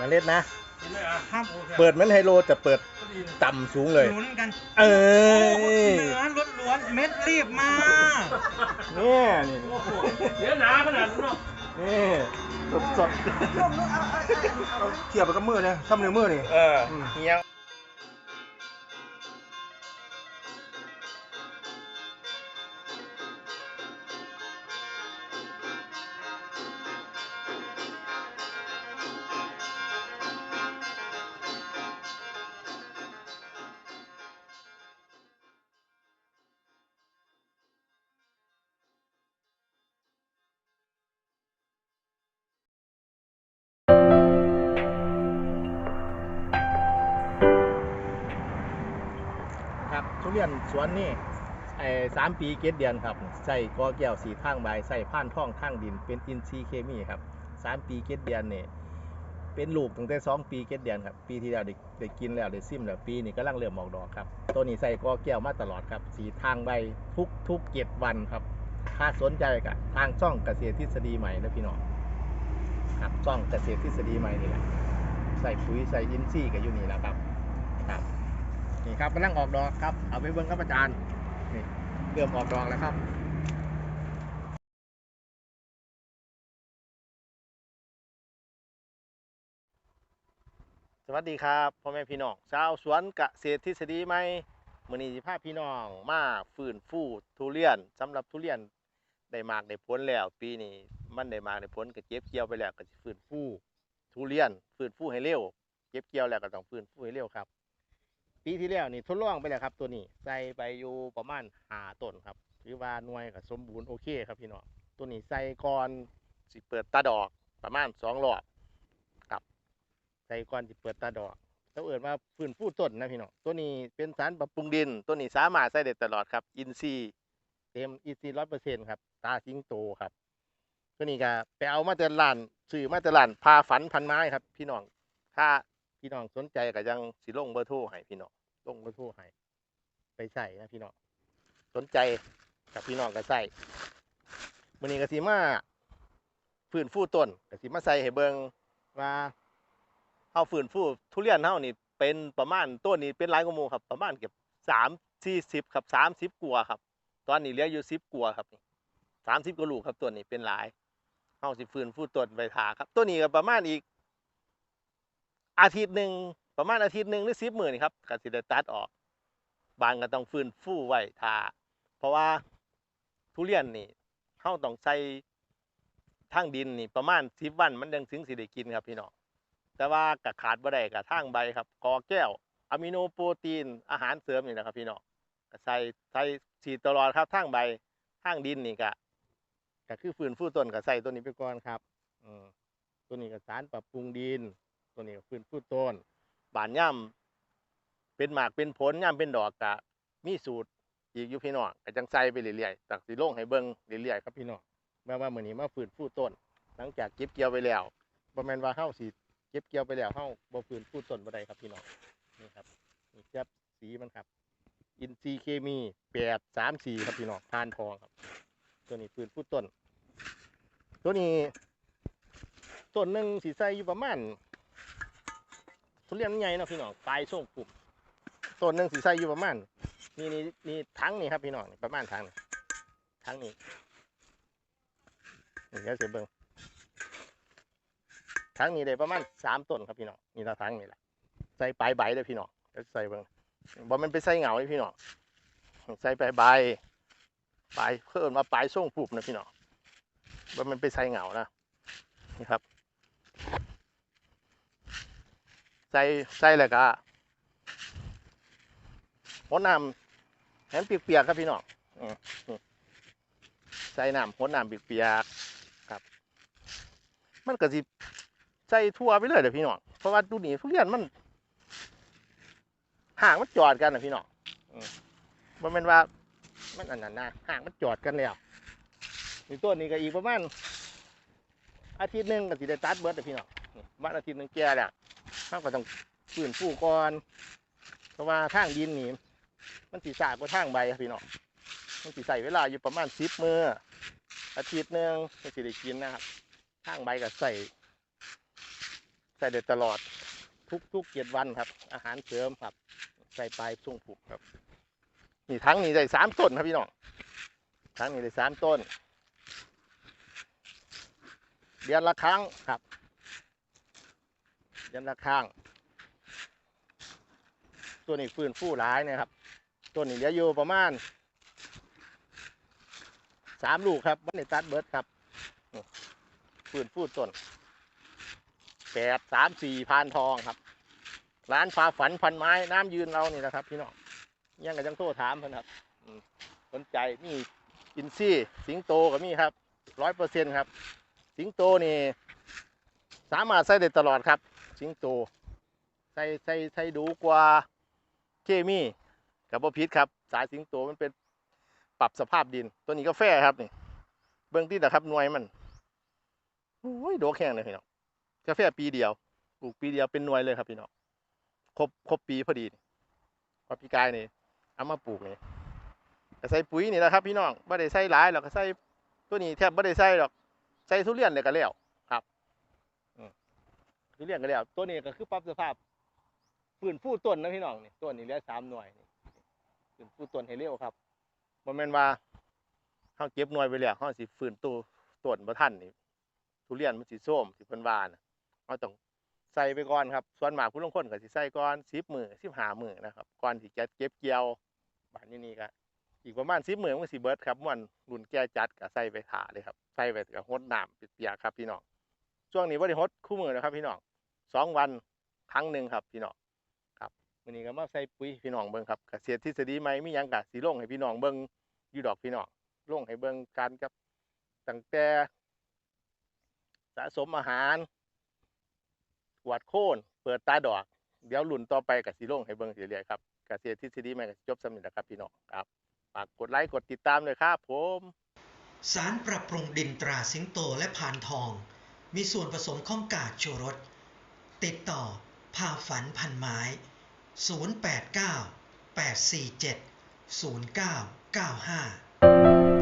เมล็ดนะกินเลยอะครับโอเคเปิดเหมือนไฮโลแต่เปิดก็ดีนะต่ำสูงเลย ลุ้นกันเออโอ้เนื้อล้วนๆเม็ดรีบมา เนี่ยนี่โอ้โหเดี๋ยวหนาขนาดนั้นเนาะนี่สดสดเทียบไปกับมือเนี่ยซ้ำในมือนี่ เออเฮียง ครับทุเรียนสวนนี่ไอ้สามปีเกตเดือนครับใส่กอแก้วสีทางใบใส่ผ่านท่องทางดิน เป็นอินทรีย์เคมีครับสามปีเกตเดือนเนี่ยเป็นลูกตั้งแต่สองปีเกตเดือนครับปีที่แล้วได้ได้กินแล้วได้ซิมแล้วปีนี้กำลังเริ่มออกดอกครับตัวนี้ใส่กอแก้วมาตลอดครับสีทางใบทุกทุกเจ็ดวันครับ ถ้าสนใจกับทางช่องเกษตรทฤษฎีใหม่นะพี่น้องครับช่องเกษตรทฤษฎีใหม่นี่แหละใส่ปุ๋ยใส่อินทรีย์กับอยู่นี่แหละครับครับ นี่ครับกำลังออกดอกครับ เอาไปเบิ่งครับอาจารย์ นี่เริ่มออกดอกแล้วครับสวัสดีครับพ่อแม่พี่น้องชาวสวนเกษตรทฤษฎีใหม่มือนี้สิพาพี่น้องมาฟื้นฟูทุเรียนสำหรับทุเรียนได้มากได้ผลแล้ว ปีนี้มันได้มากได้ผลก็เก็บเกี่ยวไปแล้วก็สิฟื้นฟูทุเรียนฟื้นฟูให้เร็ว เก็บเกี่ยวแล้วก็ต้องฟื้นฟูให้เร็วครับ ปีที่แล้วนี่ทดลองไปแล้วครับ ตัวนี้ใส่ไปอยู่ประมาณหาต้นครับถือว่าหน่วยกับสมบูรณ์โอเคครับพี่น้องตัวนี้ใส่ก่อนสิเปิดตาดอกประมาณสองรอบครับใส่ก่อนสิเปิดตาดอกถ้าเอิดว่าฟื้นฟูต้นนะพี่น้องตัวนี้เป็นสารปรับปรุงดิน ตัวนี้สามารถใส่ได้ตลอดครับ อินซีเต็มอินซีร้อยเปอร์เซ็นต์ครับตาสิงโตครับตัวนี้ก็ไปเอามาแต่ร้านซื้อมาแต่ร้านพาฝันพันไม้ครับ พี่น้องถ้าพี่น้องสนใจก็ยังสิลงเบอร์โทรให้พี่น้อง ลงมาทั่วให้ไปใส่นะพี่น้องสนใจกับพี่น้องก็ใส่มือนี้ก็สิมาฟื้นฟูต้นก็สิมาใส่ให้เบิงว่าเฮาฟื้นฟูทุเรียนเฮานี่เป็นประมาณต้นนี้เป็นหลายกว่าหมู่ครับ ประมาณเกือบ3 40ครับ30กว่าครับ ตอนนี้เหลืออยู่10กว่าครับนี่30กว่าลูกครับต้นนี้เป็นหลายเฮาสิฟื้นฟูต้นไว้ทาครับต้นนี้ก็ประมาณอีก อาทิตย์หนึ่ง ประมาณอาทิตย์หนึ่งหรือสิบหมื่นครับก็สิได้ตัดออก บางก็ต้องฟื้นฟูไว้ทาเพราะว่าทุเรียนนี่เฮาต้องใส่ทางดินนี่ประมาณสิบวันมันยังถึงสิได้กินครับพี่น้องแต่ว่าก็ขาดบ่ได้กับทางใบครับกอแก้วอะมิโนโปรตีนอาหารเสริมนี่นะครับพี่น้องก็ใส่ใส่ฉีดตลอดครับทางใบทางดินนี่ก็ก็คือฟื้นฟูต้นก็ใส่ตัวนี้ไปก่อนครับ อืมตัวนี้ก็สารปรับปรุงดิน ตัวนี้ก็ฟื้นฟูต้น บานย่ำเป็นหมากเป็นผลย่ำเป็นดอกกะมีสูตรอีกอยู่พี่น้องก็จังใส่ไปเรื่อยๆตักสีลงให้เบิ่งเรื่อยๆครับพี่น้องแม้ว่ามือนี้มาฟื้นฟูต้น หลังจากเก็บเกี่ยวไปแล้วบ่แม่นว่าเฮาสิเก็บเกี่ยวไปแล้วเฮาบ่ฟื้นฟูต้นบ่ได้ครับพี่น้องนี่ครับนี่ครับสีมันครับ อินทรีเคมี834ครับพี่น้องทานทองครับ ตัวนี้ฟื้นฟูต้น ตัวนี้ต้นหนึ่งสิใสอยู่ประมาณ ทุเรียนมันใหญ่เนาะพี่น้องปลายส่งปุ่มต้นหนึ่งสีใสอยู่ประมาณนี่นี่นี่ทั้งนี่ครับพี่น้องประมาณทั้งทั้งนี้นี่เดี๋ยวเสียเบิ้งทั้งนี้ได้ประมาณสามต้นครับพี่น้องนี่ละทั้งนี่แหละใส่ปลายใบเลยพี่น้องเดี๋ยวใส่เบิ้งบ่แมันไปใส่เหงาเลยพี่น้องใส่ปลายใบปลายเพิ่มมาปลายส่งปุ่มนะพี่น้องบ่แมันไปใส่เหงานะนี่ครับ ใส่ใส่แล้วก็หัวน้ำแห้งเปียกๆครับพี่น้องใส่น้ำหัวน้ำเปียกๆครับ มันก็สิใส่ทั่วไปเลยเดี๋ยวพี่น้องเพราะว่าดูนี่ทุเรียนมันห่างมันจอดกันนะพี่น้องมันเป็นว่า มันอันนั้นนะห่างมันจอดกันแล้วนี่ต้นนี้ก็อีกประมาณอาทิตย์หนึ่งก็สิได้ตัดเบิร์ดเดี๋ยพี่น้องนี่ประมาณอาทิตย์หนึ่งแก่แล้ว เราก็ต้องฟื้นฟูก่อน เพราะว่าทางดินนี่มันสีสากกว่าทางใบครับพี่น้องมันสีใส่เวลาอยู่ประมาณสิบมืออาทิตย์หนึ่งมันสิได้กินนะครับทางใบก็ใส่ใส่ได้ตลอดทุกทุกเจ็ดวันครับ อาหารเสริมครับ ใส่ปลายช่วงผูกครับนี่ทั้งนี้ได้สามต้นครับพี่น้องทั้งนี้ได้สามต้น เดือนละครั้งครับ เดือนละครั้งตัวนี้ฟื้นฟูหลายนะครับ ตัวนี้เหลืออยู่ประมาณสามลูกครับวันนี้ตัดเบิร์ดครับฟื้นฟูต้นแปดสามสี่พานทองครับ ร้านฟ้าฝันพันไม้น้ำยืนเรานี่นะครับ พี่น้องยังกับจังโทรถามเพิ่นครับสนใจมีอินซี่สิงโตก็มีครับร้อยเปอร์เซ็นครับ สิงโตนี่สามารถใส่ได้ตลอดครับ สิงโต ใส่ใส่ใส่ดูกว่าเคมีกับบ่พิษครับ สายสิงโตมันเป็นปรับสภาพดิน ตัวนี้กาแฟครับนี่ เบื้องที่นะครับหน่วยมันโอ้ยโดกแข็งเลยพี่น้องกาแฟปีเดียวปลูกปีเดียวเป็นหน่วยเลยครับพี่น้องครบครบปีพอดีพอพี่กายนี่เอามาปลูกนี่ก็ใส่ปุ๋ยนี่แหละครับพี่น้องไม่ได้ใส่หลายหรอกก็ใส่ตัวนี้แทบไม่ได้ใส่หรอกใส่ทุเรียนเลยก็แล้ว ทุเรียนก็แล้ว ตัวนี้ก็คือปรับสภาพฟื้นฟูต้นนะพี่น้องนี่ต้นนี้เหลือสามหน่วยนี่ฟื้นฟูต้นให้เร็วครับบ่แม่นว่าเขาเก็บหน่วยไปแล้วเขาสิฟื้นตัวต้นบ่ทันนี่ทุเรียนมันสิส้มสิเพิ่นวานเราต้องใส่ไปก่อนครับ ส่วนหมากผู้ลงคนก็สิใส่ก่อน10มื้อ15มื้อนะครับก่อนที่จะเก็บเกี่ยวบานนี้นี่ก็อีกประมาณ10มื้อมันสิเบิร์ดครับม่วนรุ่นแก่จัดก็ใส่ไปถาเลยครับใส่ไปก็รดน้ำเปียกครับพี่น้องช่วงนี้บ่ได้รดคู่มือนะครับพี่น้อง สองวันครั้งหนึ่งครับพี่น้องครับมื้อนี้ก็มาใส่ปุ๋ยพี่น้องเบิ่งครับเกษตรทฤษฎีใหม่มียังก็สิลงให้พี่น้องเบิ่งอยู่ดอกพี่น้องลงให้เบิ่งการกับตั้งแต่สะสมอาหารกวาดโค่นเปิดตาดอก เดี๋ยวรุ่นต่อไปกับสีลงให้เบิ่งเรื่อยๆครับเกษตรทฤษฎีใหม่จบสำเร็จแล้วครับพี่น้องครับฝากกดไลค์กดติดตามเลยครับผมสารปรับปรุงดินตราสิงโตและพานทอง มีส่วนผสมของกาดชูรส ติดต่อพาฝันพันไม้ 089 847 0995